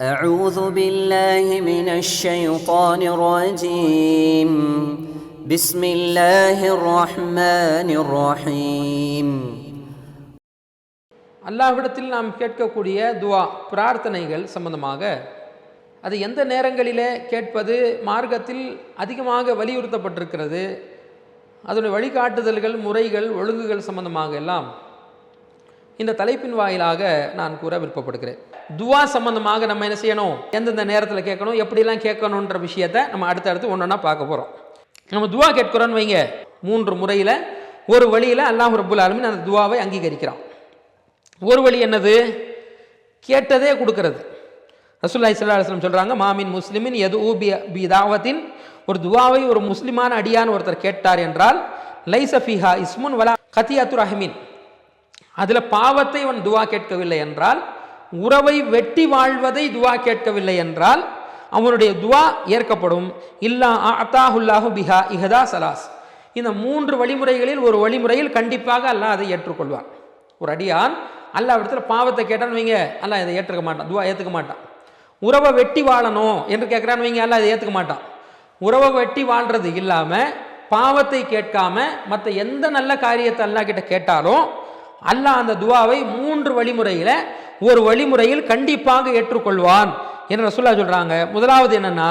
أعوذ بالله من الشيطان الرجيم بسم الله الرحمن الرحيم அல்லாஹ்விடத்தில் நாம் கேட்கக்கூடிய துவா பிரார்த்தனைகள் சம்பந்தமாக அது எந்த நேரங்களிலே கேட்பது மார்க்கத்தில் அதிகமாக வலியுறுத்தப்பட்டிருக்கிறது அதனுடைய வழிகாட்டுதல்கள் முறைகள் ஒழுங்குகள் சம்பந்தமாக எல்லாம் இந்த தலைப்பின் வாயிலாக நான் கூற விருப்பப்படுகிறேன் துவா சம்பந்தமாக நம்ம என்ன செய்யணும்? எந்தெந்த நேரத்தில் கேட்கணும்? எப்படிலாம் கேட்கணுன்ற விஷயத்தை நம்ம அடுத்தடுத்து ஒன்று ஒன்றா பார்க்க போகிறோம் நம்ம துவா கேட்கிறோன்னு வைங்க. மூன்று முறையில் ஒரு வழியில் அல்லாஹ் ரபுல் ஆலமீன் அந்த துவாவை அங்கீகரிக்கிறான். ஒரு வழி என்னது? கேட்டதே கொடுக்கறது. ரசூல்லாய் சல்லா அலுவலம் சொல்கிறாங்க மாமின் முஸ்லிமின் எது ஊபி பி தாவத்தின். ஒரு துவாவை ஒரு முஸ்லிமான அடியான் ஒருத்தர் கேட்டார் என்றால் லைசஃபிஹா இஸ்முன் வலா கத்தியாத்து அஹமின் அதில் பாவத்தை அவன் துவா கேட்கவில்லை என்றால் உறவை வெட்டி வாழ்வதை துவா கேட்கவில்லை என்றால் அவனுடைய துவா ஏற்கப்படும். இல்லா அத்தாஹுல்லாஹு பிஹா இஹதா சலாஸ். இந்த மூன்று வழிமுறைகளில் ஒரு வழிமுறையில் கண்டிப்பாக அல்லாஹ் அதை ஏற்றுக்கொள்வான். ஒரு அடியான் அல்லாஹ் இடத்துல பாவத்தை கேட்டான்னு வைங்க அல்லாஹ் இதை ஏற்றுக்க மாட்டான் துவா ஏற்றுக்க மாட்டான். உறவை வெட்டி வாழணும் என்று கேட்குறான்னு வைங்க அல்லாஹ் இதை ஏற்றுக்க மாட்டான். உறவை வெட்டி வாழ்றது இல்லாமல் பாவத்தை கேட்காம மற்ற எந்த நல்ல காரியத்தை அல்லாஹ் கிட்ட கேட்டாலும் அல்லாஹ் அந்த துவாவை மூன்று வழிமுறையில் ஒரு வழிமுறையில் கண்டிப்பாக ஏற்றுக்கொள்வான் என்று ரசுல்லா சொல்கிறாங்க முதலாவது என்னன்னா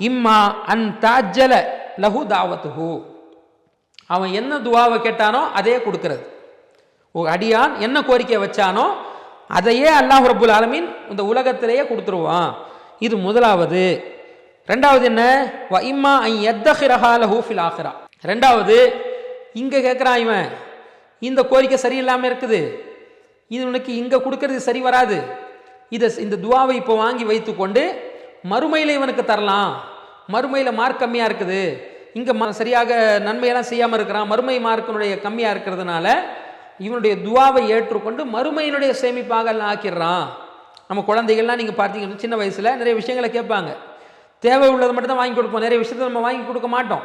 இம்மா அன் தாஜல லஹு தாவத்துஹு. அவன் என்ன துவாவை கேட்டானோ அதையே கொடுக்கறது. அடியான் என்ன கோரிக்கை வச்சானோ அதையே அல்லாஹ் ரபுல் ஆலமீன் இந்த உலகத்திலேயே கொடுத்துருவான். இது முதலாவது. ரெண்டாவது என்ன? வ இம்மா ஐ எத்தஹிரஹா லஹூ ஃபில் ஆஹிரா. ரெண்டாவது இங்கே கேட்குறான் இவன் இந்த கோரிக்கை சரியில்லாமல் இருக்குது. இது உனக்கு இங்கே கொடுக்கறது சரி வராது. இதை இந்த துவாவை இப்போ வாங்கி வைத்துக்கொண்டு மறுமையில் இவனுக்கு தரலாம். மறுமையில் மார்க் கம்மியாக இருக்குது. இங்கே ம சரியாக நன்மையெல்லாம் செய்யாமல் இருக்கிறான். மறுமை மார்க்கினுடைய கம்மியாக இருக்கிறதுனால இவனுடைய துவாவை ஏற்றுக்கொண்டு மறுமையினுடைய சேமிப்பாக எல்லாம் ஆக்கிடுறான். நம்ம குழந்தைகள்லாம் நீங்கள் பார்த்தீங்கன்னா சின்ன வயசில் நிறைய விஷயங்களை கேட்பாங்க. தேவை உள்ளது மட்டும் தான் வாங்கி கொடுப்போம். நிறைய விஷயத்தை நம்ம வாங்கி கொடுக்க மாட்டோம்.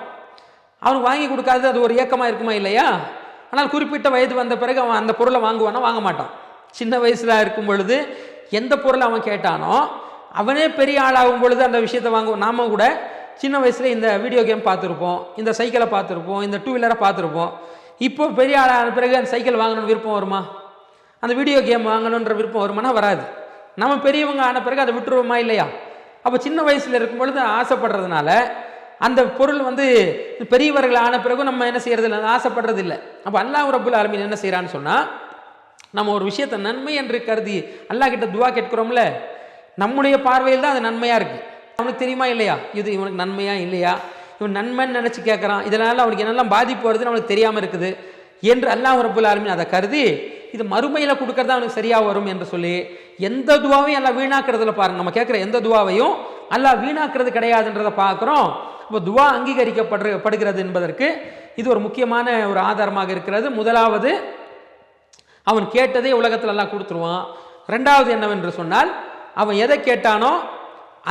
அவனுக்கு வாங்கி கொடுக்காதது அது ஒரு இயக்கமாக இருக்குமா இல்லையா? ஆனால் குறிப்பிட்ட வயது வந்த பிறகு அவன் அந்த பொருளை வாங்குவானா? வாங்க மாட்டான். சின்ன வயசில் இருக்கும் பொழுது எந்த பொருளை அவன் கேட்டானோ அவனே பெரிய ஆளாகும் பொழுது அந்த விஷயத்தை வாங்குவோம். நாம கூட சின்ன வயசில் இந்த வீடியோ கேம் பார்த்துருப்போம் இந்த சைக்கிளை பார்த்துருப்போம் இந்த டூ வீலரை பார்த்துருப்போம். இப்போ பெரிய ஆளான பிறகு அந்த சைக்கிள் வாங்கணும்னு விருப்பம் வருமா? அந்த வீடியோ கேம் வாங்கணுன்ற விருப்பம் வருமானா? வராது. நம்ம பெரியவங்க ஆன பிறகு அதை விட்டுருவோமா? இல்லையா? அப்போ சின்ன வயசில் இருக்கும் பொழுது ஆசைப்படுறதுனால அந்த பொருள் வந்து பெரியவர்கள் ஆன பிறகு நம்ம என்ன செய்யறது இல்லை ஆசைப்படுறது இல்லை அப்போ அல்லாஹ் ரபுல் ஆலமின் என்ன செய்கிறான்னு சொன்னால் நம்ம ஒரு விஷயத்தை நன்மை என்று கருதி அல்லாஹ் கிட்ட துவா கேட்கிறோம்ல நம்முடைய பார்வையில் தான் அது நன்மையாக இருக்குது அவனுக்கு தெரியுமா இல்லையா? இது இவனுக்கு நன்மையா இல்லையா? இவன் நன்மைன்னு நினச்சி கேட்குறான். இதனால் அவனுக்கு என்னெல்லாம் பாதிப்பு வருதுன்னு அவனுக்கு தெரியாமல் இருக்குது. என்று அல்லாஹ் ரபுல் ஆலமின் அதை கருதி இது மறுமையில் கொடுக்கறது அவனுக்கு சரியாக வரும் என்று சொல்லி எந்த துவாவையும் எல்லாம் வீணாக்குறதுல பாருங்க. நம்ம கேட்குற எந்த துவாவையும் அல்லாஹ் வீணாக்குறது கிடையாதுன்றதை பார்க்குறோம். இப்போ துவா அங்கீகரிக்கப்படுற படுகிறது என்பதற்கு இது ஒரு முக்கியமான ஒரு ஆதாரமாக இருக்கிறது. முதலாவது அவன் கேட்டதே உலகத்தில் எல்லாம் கொடுத்துருவான். ரெண்டாவது என்னவென்று சொன்னால் அவன் எதை கேட்டானோ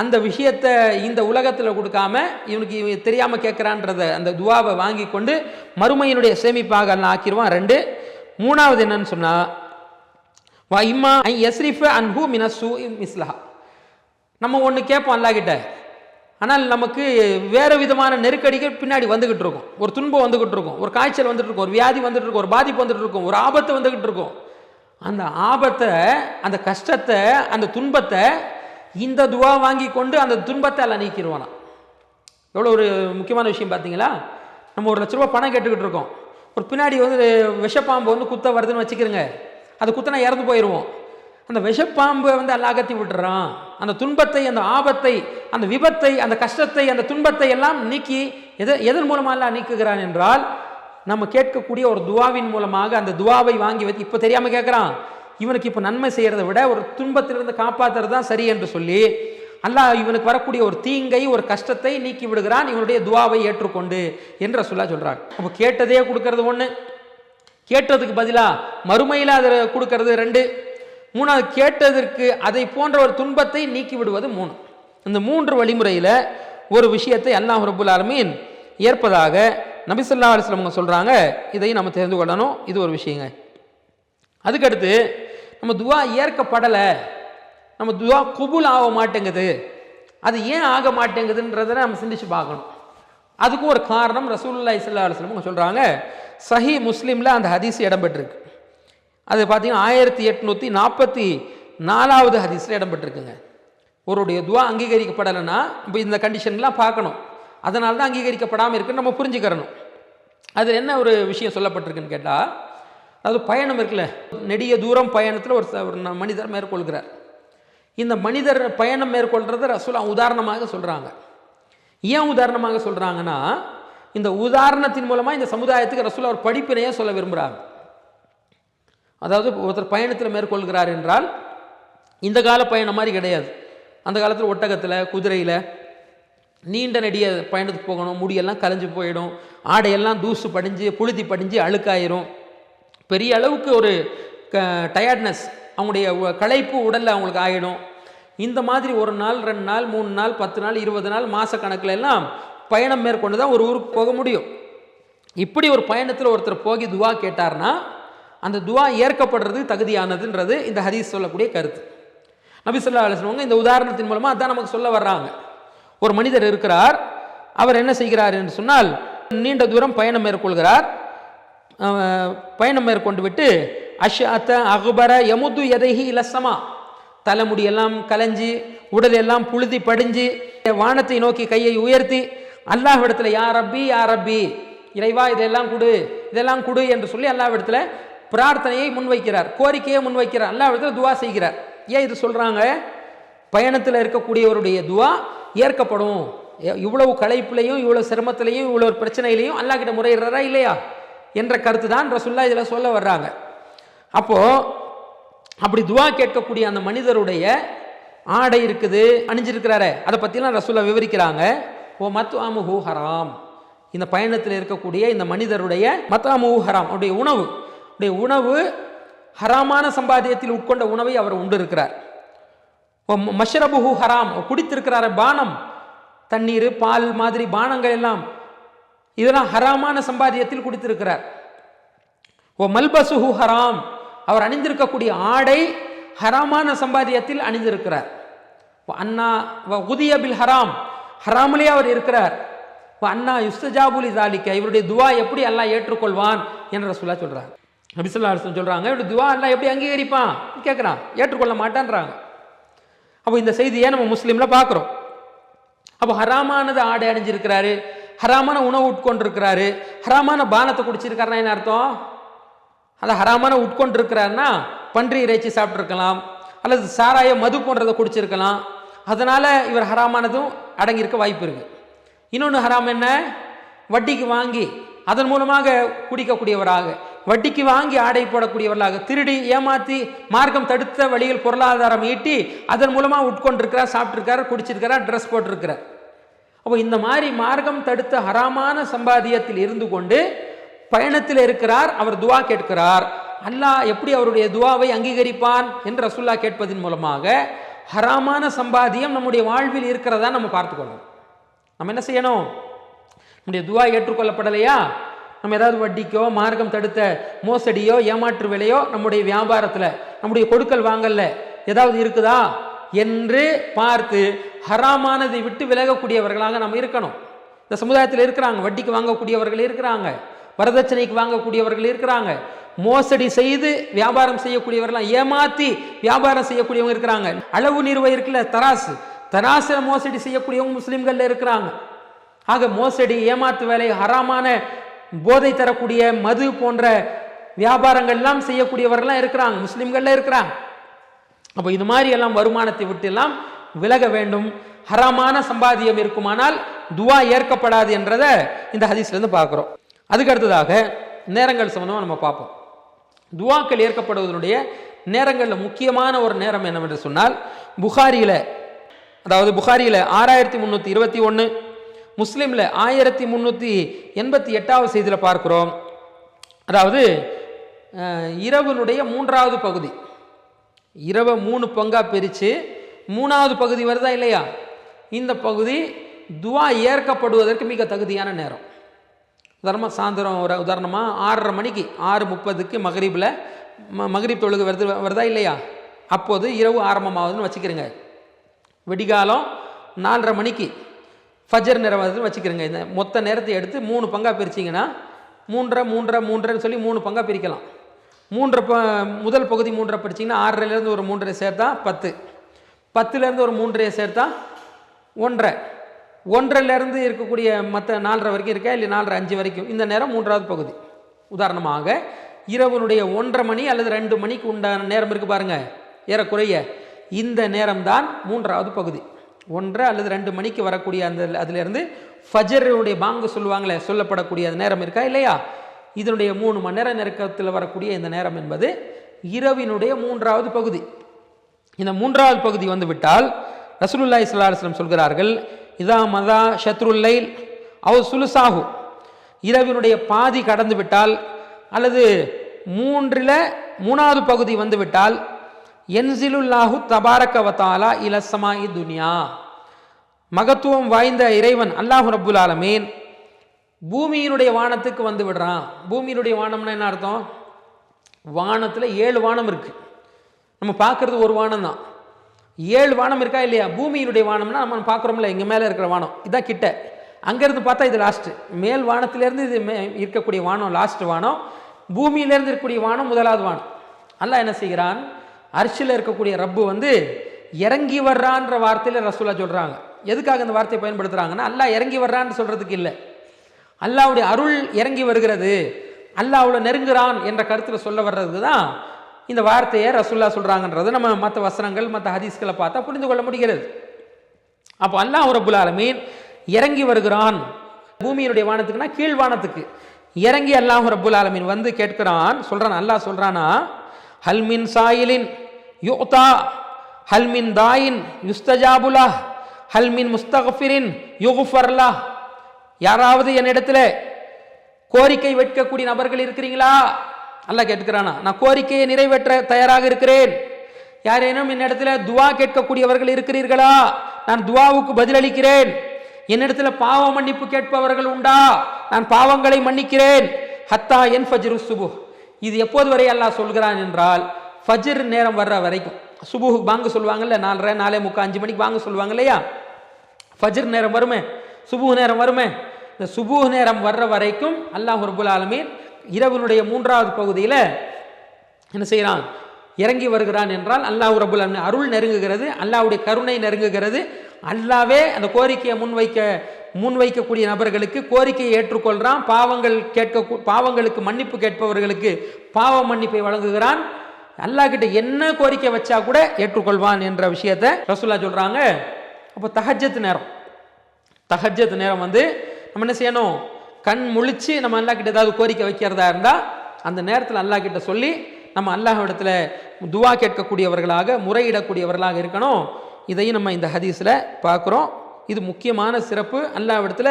அந்த விஷயத்தை இந்த உலகத்தில் கொடுக்காம இவனுக்கு இவன் தெரியாமல் கேட்குறான்றத அந்த துவாவை வாங்கி கொண்டு மறுமையினுடைய சேமிப்பாக எல்லாம் ஆக்கிடுவான். ரெண்டு மூணாவது என்னன்னு சொன்னால் வா இம்மா ஐ எஸ்ரிஃப அன்ஹூ மினசூ மிஸ்லஹா. நம்ம ஒன்று கேட்போம் அல்லாஹ்கிட்ட ஆனால் நமக்கு வேறு விதமான நெருக்கடிகள் பின்னாடி வந்துக்கிட்டு இருக்கும். ஒரு துன்பம் வந்துக்கிட்டு இருக்கும். ஒரு காய்ச்சல் வந்துட்டு இருக்கும். ஒரு வியாதி வந்துட்டு இருக்கும். ஒரு பாதிப்பு வந்துட்டு இருக்கும். ஒரு ஆபத்து வந்துக்கிட்டு இருக்கும். அந்த ஆபத்தை அந்த கஷ்டத்தை அந்த துன்பத்தை இந்த துவா வாங்கி கொண்டு அந்த துன்பத்தை எல்லாம் நீக்கிடுவானா எவ்வளோ ஒரு முக்கியமான விஷயம் பார்த்தீங்களா? நம்ம ஒரு லட்ச ரூபா பணம் கேட்டுக்கிட்டு இருக்கோம். ஒரு பின்னாடி வந்து விஷப்பாம்பு வந்து குத்த வருதுன்னு வச்சுக்கிறோங்க. அது குத்தனா இறந்து போயிடுவோம். அந்த விஷப்பாம்பை வந்து அல்லாகத்தி விட்டுறான். அந்த துன்பத்தை அந்த ஆபத்தை அந்த விபத்தை அந்த கஷ்டத்தை அந்த துன்பத்தை எல்லாம் நீக்கி எது எதன் மூலமாக எல்லாம் நீக்குகிறான் என்றால் நம்ம கேட்கக்கூடிய ஒரு துவாவின் மூலமாக அந்த துவாவை வாங்கி வச்சு இப்போ தெரியாமல் கேட்குறான் இவனுக்கு இப்போ நன்மை செய்கிறத விட ஒரு துன்பத்திலிருந்து காப்பாற்றுறது தான் சரி என்று சொல்லி அல்லாஹ் இவனுக்கு வரக்கூடிய ஒரு தீங்கை ஒரு கஷ்டத்தை நீக்கி விடுகிறான் இவனுடைய துவாவை ஏற்றுக்கொண்டு என்று சொல்ல சொல்கிறாங்க அப்போ கேட்டதே கொடுக்கறது ஒன்று கேட்டதுக்கு பதிலாக மறுமையில் அதை கொடுக்கறது ரெண்டு. மூணாவது கேட்டதற்கு அதை போன்ற ஒரு துன்பத்தை நீக்கி விடுவது மூணு. இந்த மூன்று வழிமுறையில் ஒரு விஷயத்தை அல்லாஹ் ரபுல் ஆலமீன் ஏற்பதாக நபிசல்லா அலிஸ்லம் சொல்கிறாங்க இதையும் நம்ம தெரிந்து கொள்ளணும். இது ஒரு விஷயங்க. அதுக்கடுத்து நம்ம துவா ஏற்கப்படலை. நம்ம துவா குபுல் ஆக மாட்டேங்குது. அது ஏன் ஆக மாட்டேங்குதுன்றதை நம்ம சிந்திச்சு பார்க்கணும். அதுக்கும் ஒரு காரணம் ரசூல்லா இஸ்லா அலுவலம் சொல்கிறாங்க சஹி முஸ்லீமில் அந்த ஹதீஸ் இடம்பெற்றிருக்கு. அது பார்த்தீங்கன்னா ஆயிரத்தி எட்நூற்றி நாற்பத்தி நாலாவது ஹதீஸில் இடம்பெற்றிருக்குங்க. ஒருடைய துவா அங்கீகரிக்கப்படலைன்னா இப்போ இந்த கண்டிஷன்லாம் பார்க்கணும். அதனால தான் அங்கீகரிக்கப்படாமல் இருக்குன்னு நம்ம புரிஞ்சுக்கிறணும். அது என்ன ஒரு விஷயம் சொல்லப்பட்டிருக்குன்னு கேட்டால் அதாவது பயணம் இருக்குல்ல நெடிய தூரம் பயணத்தில் ஒரு ஒரு மனிதர் மேற்கொள்கிறார். இந்த மனிதர் பயணம் மேற்கொள்கிறத ரசூலா உதாரணமாக சொல்கிறாங்க ஏன் உதாரணமாக சொல்கிறாங்கன்னா இந்த உதாரணத்தின் மூலமாக இந்த சமுதாயத்துக்கு ரசூலா ஒரு படிப்பினையே சொல்ல விரும்புகிறாங்க அதாவது ஒருத்தர் பயணத்தில் மேற்கொள்கிறார் என்றால் இந்த கால பயணம் மாதிரி கிடையாது. அந்த காலத்தில் ஒட்டகத்தில் குதிரையில் நீண்ட நெடிய பயணத்துக்கு போகணும். முடியெல்லாம் கலைஞ்சு போயிடும். ஆடையெல்லாம் தூசு படிஞ்சு புழுதி படிஞ்சு அழுக்காயிரும். பெரிய அளவுக்கு ஒரு க டயர்ட்னஸ் அவங்களுடைய உ- களைப்பு உடலில் அவங்களுக்கு ஆகிடும் இந்த மாதிரி ஒரு நாள் ரெண்டு நாள் மூணு நாள் பத்து நாள் இருபது நாள் மாத எல்லாம் பயணம் மேற்கொண்டு தான் ஒரு ஊருக்கு போக முடியும். இப்படி ஒரு பயணத்தில் ஒருத்தர் போகி துவா கேட்டார்னா அந்த துவா ஏற்கப்படுறது தகுதியானதுன்றது இந்த ஹதீஸ் சொல்லக்கூடிய கருத்து. நபி சொல்லா அலைஹி இந்த உதாரணத்தின் மூலமாக அதான் நமக்கு சொல்ல வர்றாங்க. ஒரு மனிதர் இருக்கிறார் அவர் என்ன செய்கிறார் என்று சொன்னால் நீண்ட தூரம் பயணம் மேற்கொள்கிறார். பயணம் மேற்கொண்டு விட்டு அஷ்அத்த அகுபர யமுது எதைஹி இலசமா தலைமுடியெல்லாம் கலைஞ்சி உடல் எல்லாம் புழுதி படிஞ்சு வானத்தை நோக்கி கையை உயர்த்தி அல்லாஹ் இடத்துல யா ரப்பி யா ரப்பி இறைவா இதெல்லாம் கொடு இதெல்லாம் கொடு என்று சொல்லி அல்லாஹ்விடத்துல பிரார்த்தனையை முன்வைக்கிறார் கோரிக்கையை முன்வைக்கிறார் அல்லாஹ்விடத்துல துவா செய்கிறார். ஏன் இது சொல்கிறாங்க பயணத்தில் இருக்கக்கூடியவருடைய துவா ஏற்கப்படும். இவ்வளவு களைப்புலையும் இவ்வளோ சிரமத்திலையும் இவ்வளோ பிரச்சனையிலையும் அல்லாஹ் கிட்ட முறையிடுறாரா இல்லையா? என்ற கருத்து தான் ரசுல்லா இதில் சொல்ல வர்றாங்க. அப்போது அப்படி துவா கேட்கக்கூடிய அந்த மனிதருடைய ஆடை இருக்குது அணிஞ்சிருக்கிறாரு அதை பற்றிலாம் ரசுல்லா விவரிக்கிறாங்க. ஓ மத்வாமுஹு ஹராம். இந்த பயணத்தில் இருக்கக்கூடிய இந்த மனிதருடைய மத்வாமுஹு ஹராம் அவருடைய உணவு. உணவு ஹராமான சம்பாத்தியத்தில் உட்கொண்ட உணவை அவர் உண்டு இருக்கிறார் மஷ்ரபுஹு ஹராம். குடித்திருக்கிறார பானம் தண்ணீர் பால் மாதிரி பானங்கள் எல்லாம். இதெல்லாம் ஹராமான சம்பாத்தியத்தில் குடித்திருக்கிறார். ஓ மல்பசுஹு ஹராம். அவர் அணிந்திருக்கக்கூடிய ஆடை ஹராமான சம்பாத்தியத்தில் அணிந்திருக்கிறார். அண்ணா உதிய பில் ஹராம். ஹராமலே அவர் இருக்கிறார். அண்ணா யுஸ்தஜாபுலி தாலிக்க. இவருடைய துவா எப்படி அல்லாஹ் ஏற்றுக்கொள்வான் என்று சொல்ல சொல்கிறார் நபிசுல்லா அரசன் சொல்கிறாங்க இவருடைய துவா எல்லாம் எப்படி அங்கீகரிப்பான்? கேட்குறான் ஏற்றுக்கொள்ள மாட்டான்றாங்க. அப்போ இந்த செய்தியை நம்ம முஸ்லீமில் பார்க்குறோம் அப்போ ஹராமானது ஆடை அணிஞ்சிருக்கிறாரு ஹராமான உணவு உட்கொண்டிருக்கிறாரு ஹராமான பானத்தை குடிச்சிருக்காருன்னா என்ன அர்த்தம்? அந்த ஹராமான உட்கொண்டிருக்கிறாருன்னா பன்றி இறைச்சி சாப்பிட்ருக்கலாம் அல்லது சாராய மது போன்றதை குடிச்சிருக்கலாம். அதனால் இவர் ஹராமானதும் அடங்கியிருக்க வாய்ப்பு இருக்கு. இன்னொன்று ஹராம் என்ன? வட்டிக்கு வாங்கி அதன் மூலமாக குடிக்கக்கூடியவராக. வட்டிக்கு வாங்கி ஆடை போடக்கூடியவர்களாக திருடி ஏமாத்தி மார்க்கம் தடுத்த வழியில் பொருளாதாரம் ஈட்டி அதன் மூலமாக உட்கொண்டிருக்கிறார் சாப்பிட்ருக்காரு குடிச்சிருக்கிறார் ட்ரெஸ் போட்டிருக்கிறார். அப்போ இந்த மாதிரி மார்க்கம் தடுத்த ஹராமான சம்பாதியத்தில் இருந்து கொண்டு பயணத்தில் இருக்கிறார் அவர் துவா கேட்கிறார். அல்லாஹ் எப்படி அவருடைய துவாவை அங்கீகரிப்பான் என்று ரசுல்லா கேட்பதின் மூலமாக ஹராமான சம்பாதியம் நம்முடைய வாழ்வில் இருக்கிறதா நம்ம பார்த்துக்கொள்ளணும். நம்ம என்ன செய்யணும்? நம்முடைய துவா ஏற்றுக்கொள்ளப்படலையா? நம்ம ஏதாவது வட்டிக்கோ மார்க்கம் தடுத்த மோசடியோ ஏமாற்று விலையோ நம்முடைய வியாபாரத்தில் நம்முடைய கொடுக்கல் வாங்கல்ல ஏதாவது இருக்குதா? என்று பார்த்து ஹராமானதை விட்டு விலகக்கூடியவர்களாக நம்ம இருக்கணும். இந்த சமுதாயத்தில் இருக்கிறாங்க வட்டிக்கு வாங்கக்கூடியவர்கள் இருக்கிறாங்க வரதட்சணைக்கு வாங்கக்கூடியவர்கள் இருக்கிறாங்க. மோசடி செய்து வியாபாரம் செய்யக்கூடியவர்களாம் ஏமாற்றி வியாபாரம் செய்யக்கூடியவங்க இருக்கிறாங்க. அளவு நிறுவ இருக்குல்ல தராசு. தராசில் மோசடி செய்யக்கூடியவங்க முஸ்லீம்களில் இருக்கிறாங்க. ஆக மோசடி ஏமாத்து வேலை ஹராமான போதை தரக்கூடிய மது போன்ற வியாபாரங்கள் எல்லாம் செய்யக்கூடியவர்கள்லாம் இருக்கிறாங்க. முஸ்லிம்கள்ல இருக்கிறாங்க. அப்போ இது மாதிரி எல்லாம் வருமானத்தை விட்டு எல்லாம் விலக வேண்டும். ஹராமான சம்பாதியம் இருக்குமானால் துவா ஏற்கப்படாது என்றதை இந்த ஹதீஸ்ல இருந்து பார்க்குறோம். அதுக்கு அடுத்ததாக நேரங்கள் சம்பந்தமாக நம்ம பார்ப்போம். துவாக்கள் ஏற்கப்படுவதனுடைய நேரங்களில் முக்கியமான ஒரு நேரம் என்னவென்று சொன்னால் புகாரியில் அதாவது புகாரியில் ஆறாயிரத்தி முந்நூற்றி இருபத்தி ஒன்று முஸ்லீமில் ஆயிரத்தி முந்நூற்றி எண்பத்தி எட்டாவது செய்தியில் பார்க்குறோம். அதாவது அஹ், இரவினுடைய மூன்றாவது பகுதி. இரவை மூணு பங்காக பிரித்து மூணாவது பகுதி வருதா இல்லையா? இந்த பகுதி துவா ஏற்கப்படுவதற்கு மிக தகுதியான நேரம். உதாரணமாக சாயந்தரம் ஒரு உதாரணமாக ஆறரை மணிக்கு ஆறு முப்பதுக்கு மகரீபில் ம மகரீப் தொழுகை வருது வருதா இல்லையா? அப்போது இரவு ஆரம்பமாகுதுன்னு வச்சுக்கிறேங்க. விடிகாலம் நாலரை மணிக்கு ஃபஜர் நேரம் வச்சுக்கிறோங்க. இந்த மொத்த நேரத்தை எடுத்து மூணு பங்காக பிரிச்சிங்கன்னா மூன்றரை மூன்றரை மூன்றரைன்னு சொல்லி மூணு பங்காக பிரிக்கலாம். மூன்றரை ப முதல் பகுதி மூன்றரை பிரிச்சிங்கன்னா ஆறரைலேருந்து ஒரு மூன்றரை சேர்த்தா பத்து. பத்துலேருந்து ஒரு மூன்றரை சேர்த்தா ஒன்றரை. ஒன்றரைலேருந்து இருக்கக்கூடிய மற்ற நாலரை வரைக்கும் இருக்கா? இல்லை நாலரை அஞ்சு வரைக்கும்? இந்த நேரம் மூன்றாவது பகுதி. உதாரணமாக இரவனுடைய ஒன்றரை மணி அல்லது ரெண்டு மணிக்கு உண்டான நேரம் இருக்குது பாருங்கள் ஏறக்குறைய இந்த நேரம்தான் மூன்றாவது பகுதி. ஒன்றரை அல்லது ரெண்டு மணிக்கு வரக்கூடிய அந்த அதிலிருந்து ஃபஜருடைய பாங்கு சொல்லுவாங்களே சொல்லப்படக்கூடிய அந்த நேரம் இருக்கா இல்லையா? இதனுடைய மூணு மணி நேர நெருக்கத்தில் வரக்கூடிய இந்த நேரம் என்பது இரவினுடைய மூன்றாவது பகுதி. இந்த மூன்றாவது பகுதி வந்து விட்டால் ரசூலுல்லாஹி சொல்கிறார்கள் இதா மதா ஷத்ருல்லைல் அவ் சுலுசாகு இரவினுடைய பாதி கடந்து விட்டால் அல்லது மூன்றில் மூணாவது பகுதி வந்துவிட்டால் என்சிலுல்லாஹு தபாரக வத்தாலா இலசமா துனியா. மகத்துவம் வாய்ந்த இறைவன் அல்லாஹு ரப்புல் ஆலமீன். பூமியினுடைய வானத்துக்கு வந்து விடுறான். பூமியினுடைய வானம்னா என்ன அர்த்தம்? வானத்தில் ஏழு வானம் இருக்குது நம்ம பார்க்குறது ஒரு வானம் தான் ஏழு வானம் இருக்கா இல்லையா? பூமியினுடைய வானம்னா நம்ம பார்க்குறோம்ல எங்கள் மேலே இருக்கிற வானம். இதான் கிட்ட. அங்கேருந்து பார்த்தா இது லாஸ்ட்டு மேல் வானத்திலேருந்து இது மே இருக்கக்கூடிய வானம் லாஸ்ட் வானம். பூமியிலேருந்து இருக்கக்கூடிய வானம் முதலாவது வானம். அல்லாஹ் என்ன செய்கிறான்? அரிசியில் இருக்கக்கூடிய ரப்பு வந்து இறங்கி வர்றான்ற வார்த்தையில் ரசூலா சொல்கிறாங்க எதுக்காக இந்த வார்த்தையை பயன்படுத்துகிறாங்கன்னா அல்லாஹ் இறங்கி வர்றான்னு சொல்கிறதுக்கு இல்லை. அல்லாவுடைய அருள் இறங்கி வருகிறது. அல்லாஹ்வுல நெருங்குறான் என்ற கருத்தில் சொல்ல வர்றதுக்கு தான் இந்த வார்த்தையை ரசூல்லா சொல்கிறாங்கன்றது நம்ம மற்ற வசனங்கள் மற்ற ஹதீஸ்களை பார்த்தா புரிந்து கொள்ள முடிகிறது. அப்போ அல்லாஹ் ரபுல் ஆலமீன் இறங்கி வருகிறான். பூமியினுடைய வானத்துக்குன்னா கீழ் வானத்துக்கு. இறங்கி அல்லாஹ் ரபுல் ஆலமீன் வந்து கேட்கிறான் சொல்கிறான் அல்லாஹ் சொல்கிறானா ஹல்மின் சாயிலின் யுக்தா ஹல்மின் தாயின் யுஸ்தஜாபுலா ஹல்மின் முஸ்தகஃபிரின் யுகுஃபர்லா யாராவது என்னிடத்துல கோரிக்கை வைக்கக்கூடிய நபர்கள் இருக்கிறீங்களா அல்ல கேட்கிறானா நான் கோரிக்கையை நிறைவேற்ற தயாராக இருக்கிறேன் யாரேனும் என்னிடத்துல துவா கேட்கக்கூடியவர்கள் இருக்கிறீர்களா நான் துவாவுக்கு பதிலளிக்கிறேன் என்னிடத்துல பாவ மன்னிப்பு கேட்பவர்கள் உண்டா நான் பாவங்களை மன்னிக்கிறேன் ஹத்தா என் ஃபஜ்ரு சுபு இது எப்போது வரை அல்லாஹ் சொல்கிறான் என்றால் ஃபஜ்ர் நேரம் வர்ற வரைக்கும். சுபுஹு பாங்கு சொல்லுவாங்கல்ல நாலரை நாலே முக்கால் அஞ்சு மணிக்கு வாங்க சொல்லுவாங்க இல்லையா? ஃபஜ்ர் நேரம் வருமே சுபுஹ் நேரம் வருமே. இந்த சுபுகு நேரம் வர்ற வரைக்கும் அல்லாஹ் ரபுல் ஆலமீன் இரவுனுடைய மூன்றாவது பகுதியில் என்ன செய்கிறான் இறங்கி வருகிறான் என்றால் அல்லாஹ் ரபுல் ஆலமின் அருள் நெருங்குகிறது அல்லாஹ்வுடைய கருணை நெருங்குகிறது. அல்லாவே அந்த கோரிக்கையை முன்வைக்க முன்வைக்கக்கூடிய நபர்களுக்கு கோரிக்கையை ஏற்றுக்கொள்கிறான் பாவங்கள் கேட்க பாவங்களுக்கு மன்னிப்பு கேட்பவர்களுக்கு பாவ மன்னிப்பை வழங்குகிறான். அல்லாஹ் கிட்ட என்ன கோரிக்கை வச்சா கூட ஏற்றுக்கொள்வான் என்ற விஷயத்தை ரசூல்லா சொல்கிறாங்க அப்போ தஹஜ்ஜத் நேரம். தஹஜ்ஜத் நேரம் வந்து நம்ம என்ன செய்யணும்? கண் முழிச்சு நம்ம அல்லா கிட்ட ஏதாவது கோரிக்கை வைக்கிறதா இருந்தால் அந்த நேரத்தில் அல்லாஹ் கிட்ட சொல்லி நம்ம அல்லாஹ் துவா கேட்கக்கூடியவர்களாக முறையிடக்கூடியவர்களாக இருக்கணும். இதையும் நம்ம இந்த ஹதீஸில் பார்க்குறோம். இது முக்கியமான சிறப்பு. அல்லாஹ் இடத்துல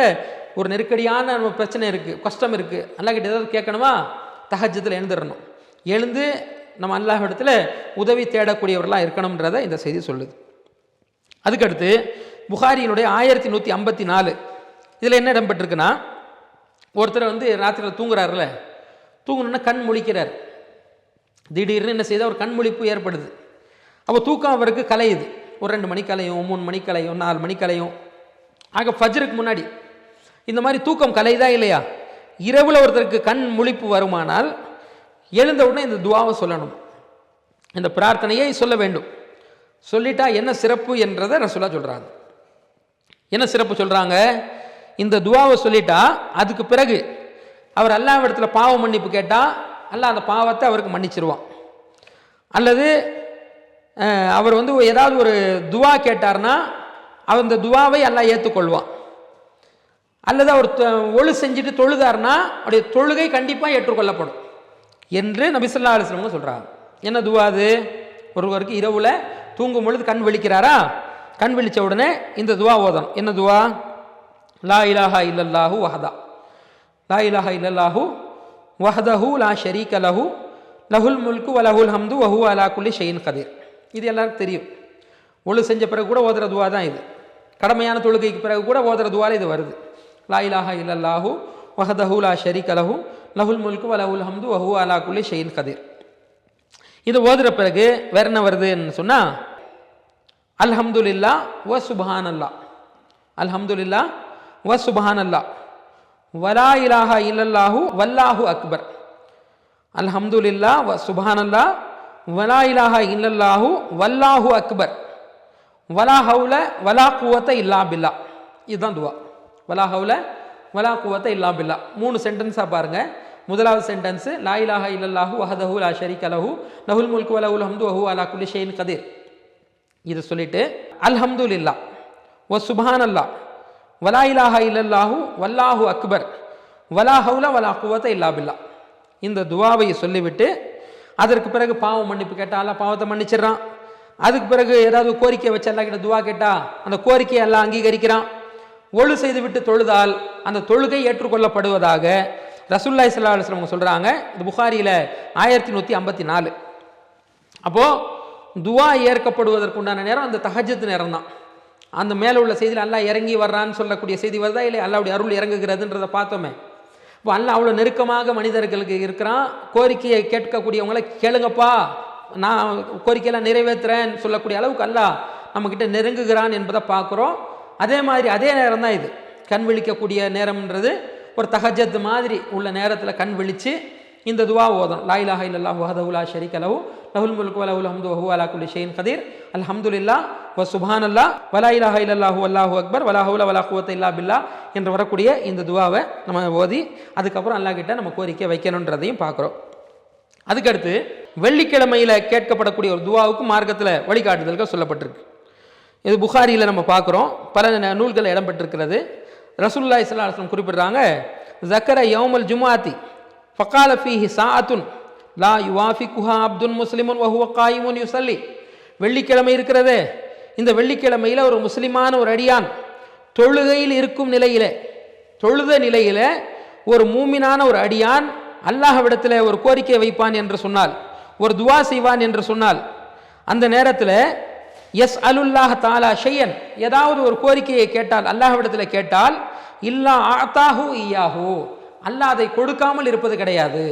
ஒரு நெருக்கடியான நம்ம பிரச்சனை இருக்குது கஷ்டம் இருக்குது அல்லாஹ் கிட்ட ஏதாவது கேட்கணுமா? தஹஜத்தில் எழுந்துடணும் எழுந்து நம்ம அல்லாஹ் இடத்துல உதவி தேடக்கூடியவர்களாக இருக்கணுன்றதை இந்த செய்தி சொல்லுது. அதுக்கடுத்து புகாரியினுடைய ஆயிரத்தி நூற்றி ஐம்பத்தி நாலு. இதில் என்ன இடம்பெற்றிருக்குன்னா ஒருத்தர் வந்து ராத்திரியில் தூங்குறாருல தூங்கணுன்னா கண் முழிக்கிறார். திடீர்னு என்ன செய்தால் ஒரு கண் முழிப்பு ஏற்படுது. அப்போ தூக்கம் அவருக்கு கலையுது. ஒரு ரெண்டு மணி கலையும் மூணு மணி கலையும் நாலு மணி கலையும். ஆக ஃபஜ்ருக்கு முன்னாடி இந்த மாதிரி தூக்கம் கலையுதா இல்லையா? இரவில் ஒருத்தருக்கு கண் முழிப்பு வருமானால் எழுந்த உடனே இந்த துவாவை சொல்லணும். இந்த பிரார்த்தனையை சொல்ல வேண்டும். சொல்லிட்டா என்ன சிறப்பு என்றதை ரசூலா சொல்கிறாங்க என்ன சிறப்பு சொல்கிறாங்க இந்த துவாவை சொல்லிட்டா அதுக்கு பிறகு அவர் அல்லாஹ் இடத்துல பாவ மன்னிப்பு கேட்டால் அல்லாஹ் அந்த பாவத்தை அவருக்கு மன்னிச்சிருவான். அல்லது அவர் வந்து ஏதாவது ஒரு துவா கேட்டார்னா அவர் அந்த துவாவை எல்லாம் ஏற்றுக்கொள்வான் அல்லது அவர் தொ- ஒழு செஞ்சுட்டு தொழுதார்னா அவருடைய தொழுகை கண்டிப்பாக ஏற்றுக்கொள்ளப்படும். என்று நபிசல்லா அலிஸ்லவங்க சொல்கிறாங்க என்ன துவா அது? ஒருவருக்கு இரவில் தூங்கும் பொழுது கண் விழிக்கிறாரா? கண் விழிச்ச உடனே இந்த துவா ஓதணும். என்ன துவா? லா இலாஹா இல்லல்லாஹு வஹதா. லா இலாஹா இல்லல்லாஹு வஹதஹு லா ஷரீக லஹு. லஹுல் முல்கு வலஹுல் ஹம்து வஹு அலா குல்லி ஷெயின் கதீர். இது எல்லாருக்கும் தெரியும். ஒழு செஞ்ச பிறகு கூட ஓதுற துவா தான் இது. கடமையான தொழுகைக்கு பிறகு கூட ஓதுற துவால இது வருது. லா இலாஹா இல்லல்லாஹு வஹதஹு லா ஷரீக லஹு. லஹுல் முல்கு வலஹுல் ஹம்து வஹு அலா குல்லி ஷெயின் கதிர். இது ஓதுற பிறகு வேற என்ன வருதுன்னு சொன்னால் அல்ஹம்துல்லா வ சுபஹானல்லா. அல்ஹம்துல்லா வ சுபஹானல்லா. வலா இலாஹா இல்லல்லாஹு வல்லாஹு அக்பர். அல்ஹம்துல்லா வ சுபஹானல்லா வலா இலாஹா இல்லல்லாஹு வல்லாஹு அக்பர். வலா ஹவுல வலா குவத்த இல்லா பில்லா. இதுதான் துவா. வலா ஹவுல வலா குவத்த இல்லா பில்லா மூணு சென்டென்ஸாக பாருங்கள் முதலாவது சென்டென்ஸு லா இலாஹ இல்லல்லாஹு வஹதஹு லா ஷரீக் அலஹு லஹுல் முல்கு வலஹுல் ஹம்து வஹு அலா குலி ஷெயின் கதிர் இதை சொல்லிட்டு அல்ஹம்துல் இல்லா ஒ சுபான் அல்லா வலா இலாஹ இல்லல்லாஹு வல்லாஹு அக்பர். வலா ஹவுல வலா குவத்தை இல்லா பில்லா. இந்த துவாவை சொல்லிவிட்டு அதற்கு பிறகு பாவம் மன்னிப்பு கேட்டால் அல்லா பாவத்தை மன்னிச்சிடுறான். அதுக்கு பிறகு ஏதாவது கோரிக்கை வச்சு அல்லா கிட்ட துவா கேட்டால் அந்த கோரிக்கையை எல்லாம் அங்கீகரிக்கிறான். ஒழு செய்துவிட்டு தொழுதால் அந்த தொழுகை ஏற்றுக்கொள்ளப்படுவதாக ரசூல்லாய் சல்லா அலுவலம் சொல்கிறாங்க இது புகாரியில் ஆயிரத்தி நூற்றி ஐம்பத்தி நாலு. அப்போது துவா ஏற்கப்படுவதற்குண்டான நேரம் அந்த தஹஜத் நேரம் தான் அந்த மேலே உள்ள செய்தியில் அல்லா இறங்கி வர்றான்னு சொல்லக்கூடிய செய்தி வருதா? இல்லை அல்லாவுடைய அருள் இறங்குகிறதுன்றதை பார்த்தோமே. இப்போ அல்லாஹ் அவ்வளோ நெருக்கமாக மனிதர்களுக்கு இருக்கிறான். கோரிக்கையை கேட்கக்கூடியவங்களை கேளுங்கப்பா. நான் கோரிக்கையெல்லாம் நிறைவேற்றுறேன்னு சொல்லக்கூடிய அளவுக்கு அல்லா நம்மக்கிட்ட நெருங்குகிறான் என்பதை பார்க்குறோம். அதே மாதிரி அதே நேரம் தான் இது. கண் விழிக்கக்கூடிய நேரம்ன்றது ஒரு தஹஜத் மாதிரி உள்ள நேரத்தில் கண் விழித்து இந்த துவா ஓதும் லா இலாஹா இல்லல்லாஹு வஹதஹு லா ஷரீக லஹுல் முல்கு வ ஹம்து ஹூ அலா குலி ஷெயின் கதீர் அல்ஹம்துலில்லா வ சுப்ஹானல்லா வலா இலாஹ இல்லல்லாஹு அல்லாஹு அக்பர் வலா ஹவுல வலா குவத்த இல்லா பில்லா என்று வரக்கூடிய இந்த துவாவை நம்ம ஓதி அதுக்கப்புறம் அல்லாஹ் கிட்ட நம்ம கோரிக்கை வைக்கணுன்றதையும் பார்க்குறோம். அதுக்கடுத்து வெள்ளிக்கிழமையில் கேட்கப்படக்கூடிய ஒரு துவாவுக்கு மார்க்கத்தில் வழிகாட்டுதல்கள் சொல்லப்பட்டிருக்கு. இது புகாரியில் நம்ம பார்க்குறோம். பல நூல்கள் இடம்பெற்றிருக்கிறது. ரசூலுல்லாஹி ஸல்லல்லாஹு குறிப்பிடுறாங்க ஜக்கர யௌமல் ஜுமாத்தி ஃபக்கால ஃபீஹி சாத்துன் லா யுவாஃபி குஹா அப்துன் முஸ்லிமுன் வஹுவ காயிமுன் யுசல்லி வெள்ளிக்கிழமை இருக்கிறதே. இந்த வெள்ளிக்கிழமையில் ஒரு முஸ்லிமான ஒரு அடியான் தொழுகையில் இருக்கும் நிலையில் தொழுத நிலையில் ஒரு மூமினான ஒரு அடியான் அல்லாஹ்விடத்தில் ஒரு கோரிக்கை வைப்பான் என்று சொன்னால் ஒரு துவா செய்வான் என்று சொன்னால் அந்த நேரத்தில் எஸ் அலுல்லாஹ் தாலா ஷையன். ஏதாவது ஒரு கோரிக்கையை கேட்டால் அல்லாஹ்விடத்தில் கேட்டால் இல்லா ஆத்தாஹூ ஈயாஹூ. அல்லாஹ் அதை கொடுக்காமல் இருப்பது கிடையாது.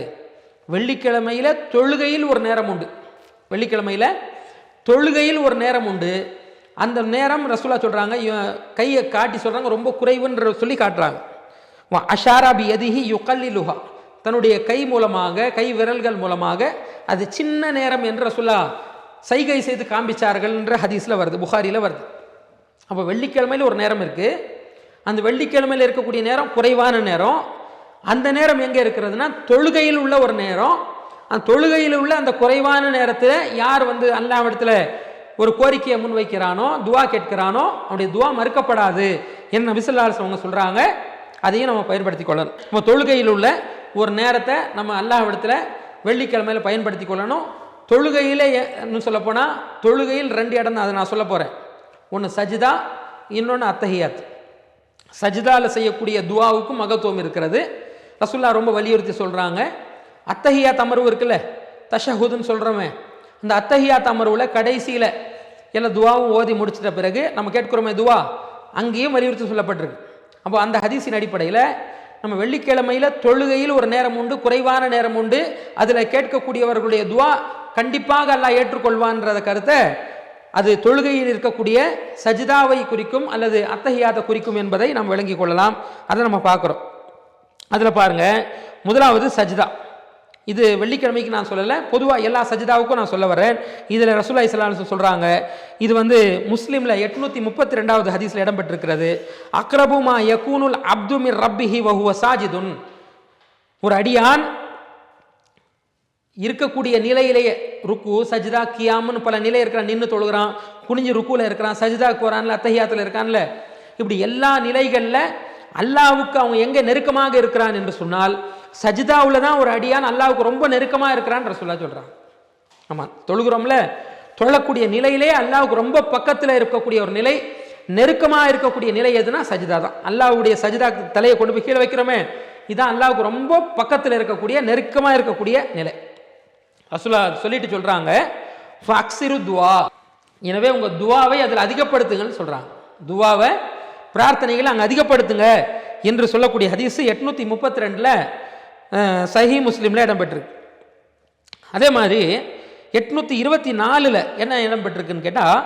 வெள்ளிக்கிழமையில தொழுகையில் ஒரு நேரம் உண்டு. வெள்ளிக்கிழமையில் தொழுகையில் ஒரு நேரம் உண்டு. அந்த நேரம் ரசூலா சொல்கிறாங்க கையை காட்டி சொல்கிறாங்க ரொம்ப குறைவுன்ற சொல்லி காட்டுறாங்க. அஷாராபி எதிஹி யுகல்லி லுஹா தன்னுடைய கை மூலமாக கை விரல்கள் மூலமாக அது சின்ன நேரம் என்று ரசூலா சைகை செய்து காண்பிச்சார்கள் என்ற ஹதீஸில் வருது புகாரியில் வருது. அப்போ வெள்ளிக்கிழமையில் ஒரு நேரம் இருக்குது அந்த வெள்ளிக்கிழமையில் இருக்கக்கூடிய நேரம் குறைவான நேரம். அந்த நேரம் எங்கே இருக்கிறதுனா தொழுகையில் உள்ள ஒரு நேரம். அந்த தொழுகையில் உள்ள அந்த குறைவான நேரத்தில் யார் வந்து அல்லாவிடத்தில் ஒரு கோரிக்கையை முன்வைக்கிறானோ துவா கேட்கிறானோ அவனுடைய துவா மறுக்கப்படாது என்ன விசிலாஸ் அவங்க சொல்கிறாங்க அதையும் நம்ம பயன்படுத்தி கொள்ளணும். நம்ம தொழுகையில் உள்ள ஒரு நேரத்தை நம்ம அல்லாஹ்விடத்தில் வெள்ளிக்கிழமையில் பயன்படுத்தி கொள்ளணும். தொழுகையில் இன்னும் சொல்லப்போனால் தொழுகையில் ரெண்டு இடம் தான் அதை நான் சொல்ல போகிறேன் ஒன்று சஜிதா இன்னொன்று அத்தஹியாத். சஜிதாவில் செய்யக்கூடிய துவாவுக்கும் மகத்துவம் இருக்கிறது. ரசுல்லா ரொம்ப வலியுறுத்தி சொல்கிறாங்க அத்தஹியாத் அமர்வு இருக்குல்ல தஷஹுதுன்னு சொல்கிறோமே அந்த அத்தஹியாத் அமர்வில் கடைசியில் எல்லா துவாவும் ஓதி முடிச்சிட்ட பிறகு நம்ம கேட்குறோமே துவா அங்கேயும் வலியுறுத்தி சொல்லப்பட்டிருக்கு. அப்போ அந்த ஹதீஸின் அடிப்படையில் நம்ம வெள்ளிக்கிழமையில் தொழுகையில் ஒரு நேரம் உண்டு குறைவான நேரம் உண்டு. அதில் கேட்கக்கூடியவர்களுடைய துவா கண்டிப்பாக அல்லாஹ் ஏற்றுக்கொள்வான்றத கருத்தை அது தொழுகையில் இருக்கக்கூடிய சஜிதாவை குறிக்கும் அல்லது அத்தகையாத குறிக்கும் என்பதை நாம் விளங்கிக் கொள்ளலாம். அதை நம்ம பார்க்குறோம். அதில் பாருங்கள் முதலாவது சஜிதா. இது வெள்ளிக்கிழமைக்கு நான் சொல்லலை பொதுவாக எல்லா சஜிதாவுக்கும் நான் சொல்ல வரேன். இதில் ரசூலா இஸ்லாம் சொல்கிறாங்க இது வந்து முஸ்லீமில் எட்நூற்றி முப்பத்தி ரெண்டாவது ஹதீஸில் இடம்பெற்றிருக்கிறது. அக்ரபுமா யகூனுல் அப்துமிர் ரப்பிஹி வஹுவ சாஜிதுன். ஒரு அடியான் இருக்கக்கூடிய நிலையிலேயே ருக்கு சஜிதா கியாமுன்னு பல நிலை இருக்கிறான் நின்று தொழுகிறான் குனிஞ்சு ருக்குவில் இருக்கிறான் சஜிதா போகிறான்ல அத்தஹியாத்தில் இருக்கான்ல. இப்படி எல்லா நிலைகளில் அல்லாவுக்கு அவன் எங்கே நெருக்கமாக இருக்கிறான் என்று சொன்னால் சஜிதாவில் தான் ஒரு அடியான் அல்லாவுக்கு ரொம்ப நெருக்கமாக இருக்கிறான் சொல்ல சொல்கிறான் ஆமாம் தொழுகிறோம்ல தொழக்கூடிய நிலையிலே அல்லாவுக்கு ரொம்ப பக்கத்தில் இருக்கக்கூடிய ஒரு நிலை நெருக்கமாக இருக்கக்கூடிய நிலை எதுனா சஜிதா தான். அல்லாவுடைய சஜிதா தலையை கொண்டு போய் கீழே வைக்கிறோமே இதான் அல்லாவுக்கு ரொம்ப பக்கத்தில் இருக்கக்கூடிய நெருக்கமாக இருக்கக்கூடிய நிலை. ரசுல்லா சொல்லிட்டு சொல்கிறாங்க ஃபக்ஸிரு துவா. எனவே உங்கள் துவாவை அதில் அதிகப்படுத்துங்கன்னு சொல்கிறாங்க துவாவை பிரார்த்தனைகளை அங்கே அதிகப்படுத்துங்க என்று சொல்லக்கூடிய ஹதீஸு எட்நூற்றி முப்பத்தி ரெண்டில் சஹி முஸ்லீமில் இடம்பெற்றிருக்கு. அதே மாதிரி எட்நூற்றி இருபத்தி நாலில் என்ன இடம்பெற்றிருக்குன்னு கேட்டால்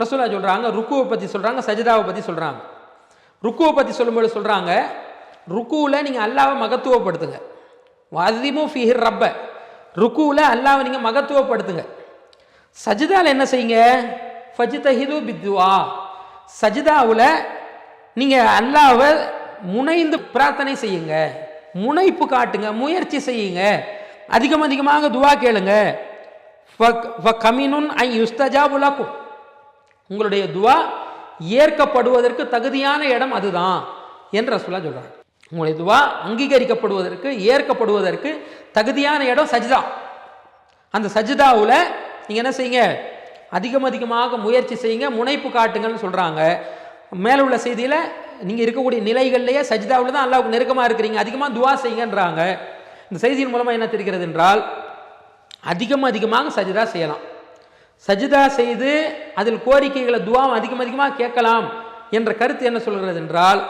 ரசூலா சொல்கிறாங்க ருக்குவை பற்றி சொல்கிறாங்க சஜிதாவை பற்றி சொல்கிறாங்க ருக்குவை பற்றி சொல்லும்போது சொல்கிறாங்க ருக்குவில் நீங்கள் அல்லாவை மகத்துவப்படுத்துங்க. வதிமு ஃபிஹிர் ரப்ப. ருக்குவில் அல்லாவை நீங்கள் மகத்துவப்படுத்துங்க. சஜிதாவில் என்ன செய்யுங்க? ஃபஜிதஹிது பித்துவா சஜிதாவில் நீங்கள் அல்லாவை முனைந்து பிரார்த்தனை செய்யுங்க. முனைப்பு காட்டுங்க முயற்சி செய்யுங்க. அதிகம் அதிகமாக துவா கேளுங்க. கமினுன் ஐ யுஸ்தஜாபுலக்கும் உங்களுடைய துவா ஏற்கப்படுவதற்கு தகுதியான இடம் அதுதான் என்று ரசூலா சொல்கிறாங்க உங்களுடைய துவா அங்கீகரிக்கப்படுவதற்கு ஏற்கப்படுவதற்கு தகுதியான இடம் சஜிதா. அந்த சஜிதாவில் நீங்கள் என்ன செய்யுங்க? அதிகம் அதிகமாக முயற்சி செய்யுங்க முனைப்பு காட்டுங்கள்னு சொல்கிறாங்க மேலே உள்ள செய்தியில் நீங்கள் இருக்கக்கூடிய நிலைகள்லேயே சஜிதாவில் தான் அல்லாவுக்கு நெருக்கமாக இருக்கிறீங்க அதிகமாக துவா செய்யுங்கன்றாங்க. இந்த செய்தியின் மூலமாக என்ன தெரிகிறது என்றால் அதிகம் அதிகமாக சஜிதா செய்யலாம். சஜிதா செய்து அதில் கோரிக்கைகளை துவாவும் அதிகம் அதிகமாக கேட்கலாம் என்ற கருத்து என்ன சொல்கிறது என்றால்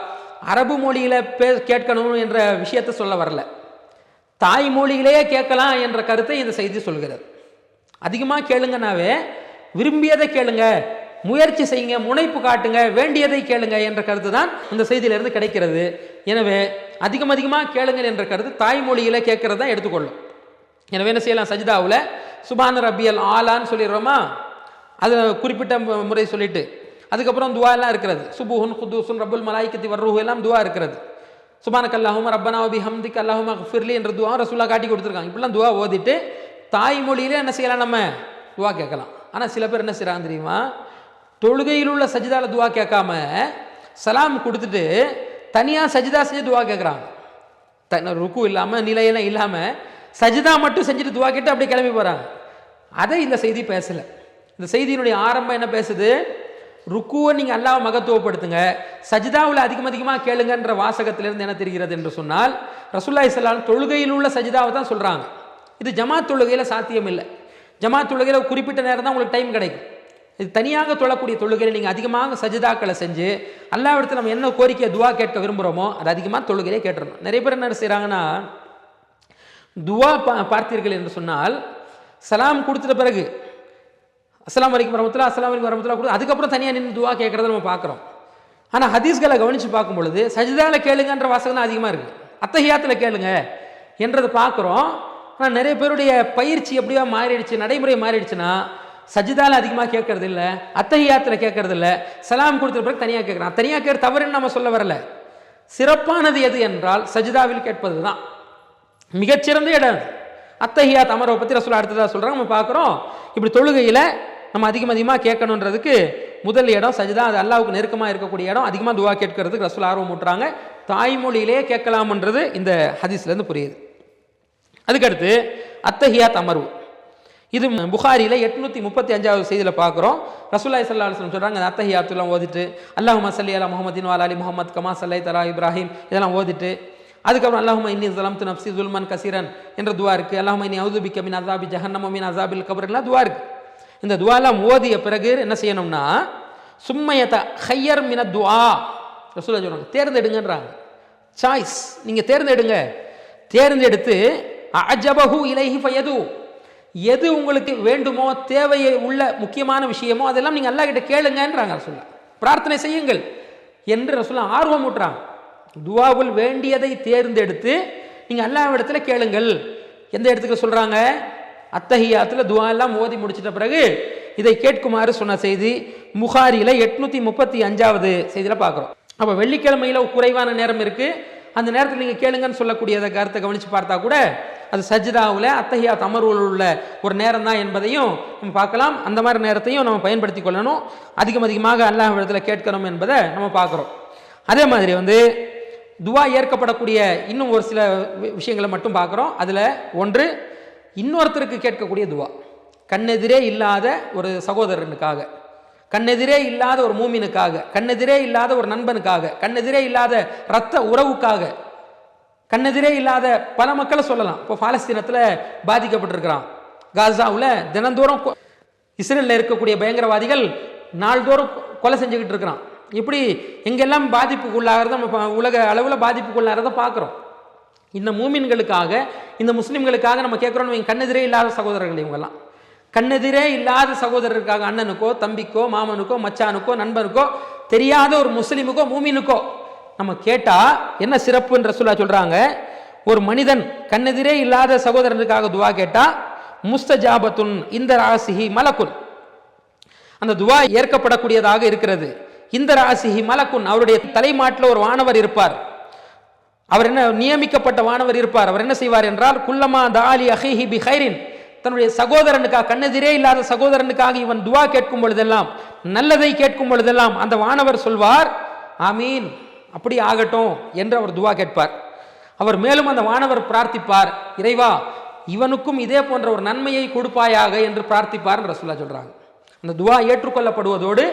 அரபு மொழியில் பே கேட்கணும் என்ற விஷயத்தை சொல்ல வரல. தாய்மொழியிலேயே கேட்கலாம் என்ற கருத்தை இந்த செய்தி சொல்கிறது. அதிகமாக கேளுங்கனாவே விரும்பியதை கேளுங்க முயற்சி செய்யுங்க முனைப்பு காட்டுங்க வேண்டியதை கேளுங்க என்ற கருத்து தான் இந்த செய்தியிலிருந்து கிடைக்கிறது. எனவே அதிகம் அதிகமாக கேளுங்கள் என்ற கருத்து தாய்மொழியில் கேட்கறது தான் எடுத்துக்கொள்ளும். எனவே என்ன செய்யலாம்? சஜிதாவில் சுபான ரபியல் ஆலான்னு சொல்லிடுறோமா? அது குறிப்பிட்ட மு- முறை சொல்லிட்டு அதுக்கப்புறம் துவா எல்லாம் இருக்கிறது. சுபுஹுன் குதூசுன் ரபுல் மலாய்க்கத்தி வர்ருஹு எல்லாம் துவா இருக்கிறது. சுபானக் அல்லாஹும் ரப்பனா பி ஹம்திக் அல்லாஹும் ஃபிர்லி என்ற துவா ரசூலா காட்டி கொடுத்துருக்காங்க. இப்படிலாம் துவா ஓதிட்டு தாய்மொழியிலே என்ன செய்யலாம் நம்ம? துவா கேட்கலாம். ஆனால் சில பேர் என்ன செய்கிறாங்க தெரியுமா? தொழுகையில் உள்ள சஜிதால துவா கேட்காம சலாம் கொடுத்துட்டு தனியாக சஜிதா செஞ்சு துவா கேட்குறாங்க. த ருக்கு இல்லாமல் நிலையெல்லாம் இல்லாமல் சஜிதா மட்டும் செஞ்சுட்டு துவா கேட்டு அப்படியே கிளம்பி போகிறாங்க அதை இந்த செய்தி பேசலை. இந்த செய்தியினுடைய ஆரம்பம் என்ன பேசுது? ருக்குவை நீங்கள் அல்லாஹ் மகத்துவப்படுத்துங்க. சஜிதாவில் அதிகம் அதிகமாக கேளுங்கன்ற வாசகத்திலிருந்து என்ன தெரிகிறது என்று சொன்னால் ரசூல்லாய் சல்லாம் தொழுகையில் உள்ள சஜிதாவை தான் சொல்கிறாங்க இது ஜமாத் தொழுகையில் சாத்தியம் இல்லை. ஜமாத் தொழுகையில் குறிப்பிட்ட நேரம் தான் உங்களுக்கு டைம் கிடைக்கும். இது தனியாக தொழக்கூடிய தொழுகையில் நீங்கள் அதிகமாக சஜிதாக்களை செஞ்சு அல்லாவிடத்தில் நம்ம என்ன கோரிக்கை துவா கேட்க விரும்புகிறோமோ அது அதிகமாக தொழுகையிலே கேட்டுறணும். நிறைய பேர் என்ன செய்கிறாங்கன்னா துவா பா பார்த்தீர்கள் என்று சொன்னால் சலாம் கொடுத்துட்ட பிறகு அஸ்லாம் வரைக்கும் வரமத்தில் அஸ்லாம் வரைக்கும் வரமத்தில் கூட அதுக்கப்புறம் தனியாக நின்று துவா கேட்குறத நம்ம பார்க்குறோம். ஆனால் ஹதீஸ்களை கவனித்து பார்க்கும் பொழுது சஜிதாவில் கேளுங்கன்ற வாசகம் தான் அதிகமாக இருக்குது அத்தகையாத்தில் கேளுங்க என்றதை பார்க்குறோம். ஆனால் நிறைய பேருடைய பயிற்சி எப்படியா மாறிடுச்சு நடைமுறை மாறிடுச்சுன்னா சஜிதாவில் அதிகமாக கேட்கறது இல்லை அத்தகையாத்தில் கேட்கறது இல்லை சலாம் கொடுத்த பிறகு தனியாக கேட்குறான். தனியாக கேட்க தவறுன்னு நம்ம சொல்ல வரல. சிறப்பானது எது என்றால் சஜிதாவில் கேட்பது தான். மிகச்சிறந்த இடம் அது. அத்தஹியாத் அமரவை பற்றி ரசூல் அடுத்ததாக சொல்கிறாங்க நம்ம பார்க்குறோம். இப்படி தொழுகையில் நம்ம அதிகம் அதிகமாக கேட்கணுன்றதுக்கு முதல் இடம் சஜிதா அது அல்லாவுக்கு நெருக்கமாக இருக்கக்கூடிய இடம். அதிகமாக துவா கேட்கறதுக்கு ரசூல் ஆர்வம் ஊட்டுறாங்க. தாய்மொழியிலே கேட்கலாம்ன்றது இந்த ஹதீஸ்லேருந்து புரியுது. அதுக்கடுத்து அத்தஹியாத் அமர்வு. இது புகாரியில் எட்நூற்றி முப்பத்தி அஞ்சாவது செய்தியில் பார்க்குறோம் ரசூல்லாய் சல்லா அலுவலம் சொல்கிறாங்க அந்த அத்தஹியாத்துலாம் ஓதிட்டு அல்லாஹுமா சல்லி அலா முகமதின் வாலா அலி முஹம்மத் கமா சல்லை தலா இப்ராஹிம் இதெல்லாம் ஓதிட்டு அதுக்கப்புறம் அல்லாஹுமா இன்னி சலாம் து நப்சி துல்மன் கசீரன் என்ற துவா இருக்குது அல்லாஹுமா இன்னி அவுதுபிக்க மின் அசாபி ஜஹன்னம மின் அசாபில் கபர்லாம் துவா இருக்குது இந்த துவாலாம் ஓதிய பிறகு என்ன செய்யணும்னா சும்மையத்தை ஹையர் மின துவா. ரசூலா சொல்கிறாங்க தேர்ந்தெடுங்கன்றாங்க. சாய்ஸ் நீங்கள் தேர்ந்தெடுங்க. தேர்ந்தெடுத்து அஜபஹு இலைஹி ஃபயது. எது உங்களுக்கு வேண்டுமோ தேவையை உள்ள முக்கியமான விஷயமோ அதெல்லாம் நீங்கள் அல்லாஹ் கிட்ட கேளுங்கன்றாங்க ரசூல்லா பிரார்த்தனை செய்யுங்கள் என்று ரசூல்லா ஆர்வம் ஊட்டுறாங்க. துவாவுல் வேண்டியதை தேர்ந்தெடுத்து நீங்கள் அல்லாஹ்விடத்தில் கேளுங்கள். எந்த இடத்துக்கு சொல்கிறாங்க அத்தஹியாத்தில் துவா எல்லாம் ஓதி முடிச்சிட்ட பிறகு இதை கேட்குமாறு சொன்ன செய்தி முகாரியில் எட்நூற்றி முப்பத்தி அஞ்சாவது செய்தியில் பார்க்குறோம். அப்போ வெள்ளிக்கிழமையில் குறைவான நேரம் இருக்குது அந்த நேரத்தில் நீங்கள் கேளுங்கன்னு சொல்லக்கூடிய கருத்தை கவனித்து பார்த்தா கூட அது சஜிதாவில் அத்தஹியா அமர்வுல உள்ள ஒரு நேரம் தான் என்பதையும் நம்ம பார்க்கலாம். அந்த மாதிரி நேரத்தையும் நம்ம பயன்படுத்தி கொள்ளணும். அதிகம் அதிகமாக அல்லாஹ் இடத்துல கேட்கணும் என்பதை நம்ம பார்க்குறோம். அதே மாதிரி வந்து துவா ஏற்கப்படக்கூடிய இன்னும் ஒரு சில வி- விஷயங்களை மட்டும் பார்க்குறோம். அதில் ஒன்று இன்னொருத்தருக்கு கேட்கக்கூடிய துவா. கண்ணெதிரே இல்லாத ஒரு சகோதரனுக்காக. கண்ணெதிரே இல்லாத ஒரு மூமினுக்காக. கண்ணெதிரே இல்லாத ஒரு நண்பனுக்காக. கண்ணெதிரே இல்லாத இரத்த உறவுக்காக. கண்ணெதிரே இல்லாத பல மக்களை சொல்லலாம். இப்போ பாலஸ்தீனத்தில் பாதிக்கப்பட்டிருக்கிறான். காசாவில் தினந்தோறும் கொ- இஸ்ரேலில் இருக்கக்கூடிய பயங்கரவாதிகள் நாள்தோறும் கொலை செஞ்சுக்கிட்டு இருக்கிறான். இப்படி எங்கெல்லாம் பாதிப்புக்குள்ளாகிறத நம்ம உலக அளவில் பாதிப்புக்குள்ளாகிறத பார்க்குறோம் இந்த மூமின்களுக்காக இந்த முஸ்லீம்களுக்காக நம்ம கேட்குறோம் இவங்க கண்ணெதிரே இல்லாத சகோதரர்கள் இவங்கெல்லாம். கண்ணெதிரே இல்லாத சகோதரருக்காக அண்ணனுக்கோ தம்பிக்கோ மாமனுக்கோ மச்சானுக்கோ நண்பனுக்கோ தெரியாத ஒரு முஸ்லீமுக்கோ மூமினுக்கோ நம்ம கேட்டால் என்ன சிறப்புன்ற சொல்ல சொல்கிறாங்க ஒரு மனிதன் கண்ணெதிரே இல்லாத சகோதரனுக்காக துவா கேட்டால் முஸ்தஜாபத்துன் இந்த ராசிஹி மலக்குன். அந்த துவா ஏற்கப்படக்கூடியதாக இருக்கிறது. இந்த ராசிஹி மலக்குன் அவருடைய தலைமாட்டில் ஒரு வானவர் இருப்பார். அவர் என்ன நியமிக்கப்பட்ட வானவர் இருப்பார். அவர் என்ன செய்வார் என்றால் குல்லமா தாலி அஹிஹி பி ஹைரின் தன்னுடைய சகோதரனுக்காக கண்ணெதிரே இல்லாத சகோதரனுக்காக இவன் துவா கேட்கும் பொழுதெல்லாம் நல்லதை கேட்கும் பொழுதெல்லாம் அந்த வானவர் சொல்வார் ஆமீன் அப்படி ஆகட்டும் என்று அவர் துவா கேட்பார். அவர் மேலும் அந்த வானவர் பிரார்த்திப்பார் இறைவா இவனுக்கும் இதே போன்ற ஒரு நன்மையை கொடுப்பாயாக என்று பிரார்த்திப்பார் ரசுல்லா சொல்றாங்க. அந்த துவா ஏற்றுக்கொள்ளப்படுவதோடு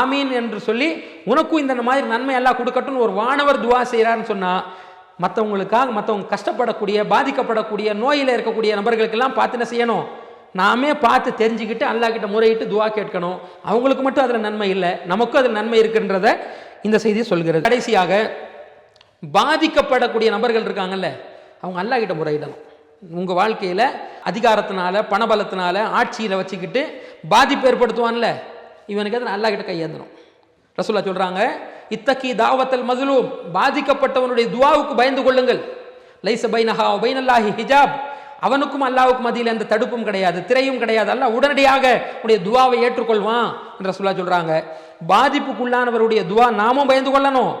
ஆமீன் என்று சொல்லி உனக்கும் இந்த மாதிரி நன்மை எல்லாம் கொடுக்கட்டும்னு ஒரு வானவர் துவா செய்கிறான்னு சொன்னா மற்றவங்களுக்காக மற்றவங்க கஷ்டப்படக்கூடிய பாதிக்கப்படக்கூடிய நோயில் இருக்கக்கூடிய நபர்களுக்கெல்லாம் பார்த்து என்ன செய்யணும்? நாமே பார்த்து தெரிஞ்சுக்கிட்டு அல்லாஹ் கிட்ட முறையிட்டு துவா கேட்கணும். அவங்களுக்கு மட்டும் அதில் நன்மை இல்லை. நமக்கும் அதில் நன்மை இருக்குன்றத இந்த செய்தி சொல்கிறது. கடைசியாக பாதிக்கப்படக்கூடிய நபர்கள் இருக்காங்கல்ல அவங்க அல்லாஹ் கிட்ட முறையிடணும். உங்கள் வாழ்க்கையில் அதிகாரத்தினால பணபலத்தினால ஆட்சியில் வச்சுக்கிட்டு பாதிப்பு ஏற்படுத்துவான்ல இவனுக்கு அதை அல்லாஹ் கிட்ட கையேந்தணும். ரசூல்லா சொல்கிறாங்க இத்தக்கி தாவத்தல் மதுலூம் பாதிக்கப்பட்டவனுடைய துவாவுக்கு பயந்து கொள்ளுங்கள். லைச பைனஹா பைனல்லாஹி ஹிஜாப். அவனுக்கும் அல்லாவுக்கும் மதியில் எந்த தடுப்பும் கிடையாது திரையும் கிடையாது. அல்ல உடனடியாக உடைய துவாவை ஏற்றுக்கொள்வான் என்று சொல்ல சொல்கிறாங்க பாதிப்புக்குள்ளானவருடைய துவா நாமும் பயந்து கொள்ளணும்.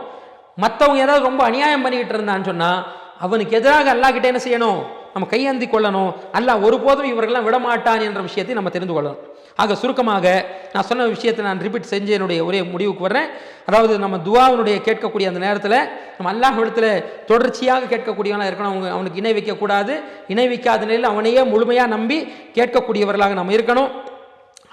மற்றவங்க ஏதாவது ரொம்ப அநியாயம் பண்ணிக்கிட்டு இருந்தான்னு சொன்னால் அவனுக்கு எதிராக அல்லாஹ் கிட்ட என்ன செய்யணும்? நம்ம கையேந்தி கொள்ளணும். அல்ல ஒருபோதும் இவர்கள்லாம் விடமாட்டான் என்ற விஷயத்தை நம்ம தெரிந்து கொள்ளணும். ஆக சுருக்கமாக நான் சொன்ன விஷயத்தை நான் ரிப்பீட் செஞ்சு என்னுடைய ஒரே முடிவுக்கு வர்றேன். அதாவது நம்ம துவாவினுடைய கேட்கக்கூடிய அந்த நேரத்தில் நம்ம அல்லாஹிடத்தில் இடத்துல தொடர்ச்சியாக கேட்கக்கூடியவனாக இருக்கணும். அவங்க அவனுக்கு இணை வைக்கக்கூடாது. இணை வைக்காத நிலையில் அவனையே முழுமையாக நம்பி கேட்கக்கூடியவர்களாக நம்ம இருக்கணும்.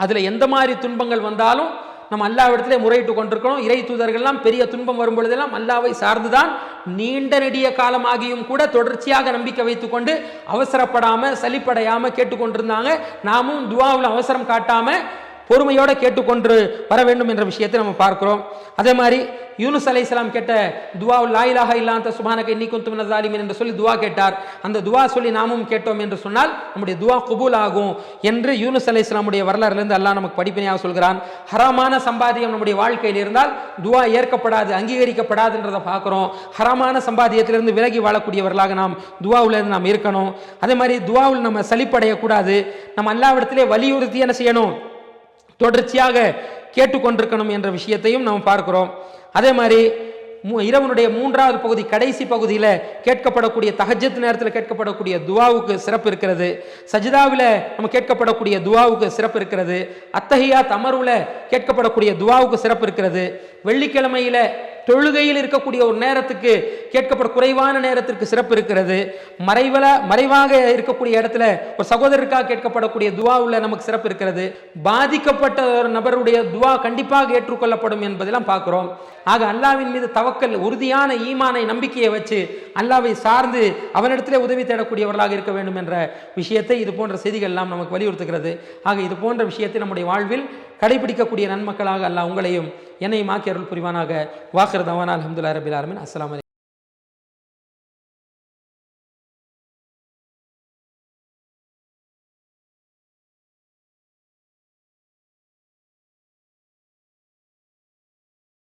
அதில் எந்த மாதிரி துன்பங்கள் வந்தாலும் நம்ம அல்லாவிடத்திலே முறையிட்டு கொண்டிருக்கணும் இறை தூதர்கள்லாம் பெரிய துன்பம் வரும் பொழுதெல்லாம் அல்லாவை சார்ந்துதான் நீண்ட நெடிய காலமாகியும் கூட தொடர்ச்சியாக நம்பிக்கை வைத்துக்கொண்டு அவசரப்படாமல் சளிப்படையாமல் கேட்டுக்கொண்டிருந்தாங்க. நாமும் துவாவில் அவசரம் காட்டாமல் பொறுமையோடு கேட்டுக்கொண்டு வர வேண்டும் என்ற விஷயத்தை நம்ம பார்க்கிறோம். அதே மாதிரி யூனுஸ் அலைஹிஸ்ஸலாம் கேட்ட துவா லாயிலாக இல்லாத சுபானக இன்னிக்கும் துமின தாலிமின் என்று சொல்லி துவா கேட்டார். அந்த துவா சொல்லி நாமும் கேட்டோம் என்று சொன்னால் நம்முடைய துவா குபூல் ஆகும் என்று யூனுஸ் அலைஹிஸ்ஸலாமுடைய வரலாறுலேருந்து அல்லாஹ் நமக்கு படிப்பினையாக சொல்கிறான். ஹராமான சம்பாதியம் நம்முடைய வாழ்க்கையில் இருந்தால் துவா ஏற்கப்படாது அங்கீகரிக்கப்படாதுன்றதை பார்க்குறோம். ஹராமான சம்பாதியத்திலிருந்து விலகி வாழக்கூடியவர்களாக நாம் துவாவிலிருந்து நாம் இருக்கணும். அதே மாதிரி துவாவில் நம்ம சலிப்படையக்கூடாது. நம்ம எல்லா இடத்துலேயே வலியுறுத்தி என்ன செய்யணும்? தொடர்ச்சியாக கேட்டுக்கொண்டிருக்கணும் என்ற விஷயத்தையும் நாம் பார்க்கிறோம். அதே மாதிரி இரவனுடைய மூன்றாவது பகுதி கடைசி பகுதியில் கேட்கப்படக்கூடிய தஹஜத் நேரத்தில் கேட்கப்படக்கூடிய துவாவுக்கு சிறப்பு இருக்கிறது. சஜிதாவில் நம்ம கேட்கப்படக்கூடிய துவாவுக்கு சிறப்பு இருக்கிறது. அத்தகையா தமருவில் கேட்கப்படக்கூடிய துவாவுக்கு சிறப்பு இருக்கிறது. வெள்ளிக்கிழமையில் தொழுகையில் இருக்கக்கூடிய ஒரு நேரத்துக்கு கேட்கப்பட குறைவான நேரத்திற்கு சிறப்பு இருக்கிறது. மறைவல மறைவாக இருக்கக்கூடிய இடத்துல ஒரு சகோதரருக்காக கேட்கப்படக்கூடிய துவா உள்ள நமக்கு சிறப்பு இருக்கிறது. பாதிக்கப்பட்ட ஒரு நபருடைய துவா கண்டிப்பாக ஏற்றுக்கொள்ளப்படும் என்பதெல்லாம் பார்க்குறோம். ஆக அல்லாவின் மீது தவக்கல் உறுதியான ஈமானை நம்பிக்கையை வச்சு அல்லாவை சார்ந்து அவனிடத்திலே உதவி தேடக்கூடியவர்களாக இருக்க வேண்டும் என்ற விஷயத்தை இது போன்ற செய்திகள் எல்லாம் நமக்கு வலியுறுத்துகிறது. ஆக இது போன்ற விஷயத்தை நம்முடைய வாழ்வில் கடைபிடிக்கக்கூடிய நன்மக்களாக அல்லாஹ் உங்களையும் என்னையும் ஆக்கி அருள் புரிவானாக. வாக்குறது அவன் அலமதுல்லா ரபில் ஆலமின். அஸ்லாம்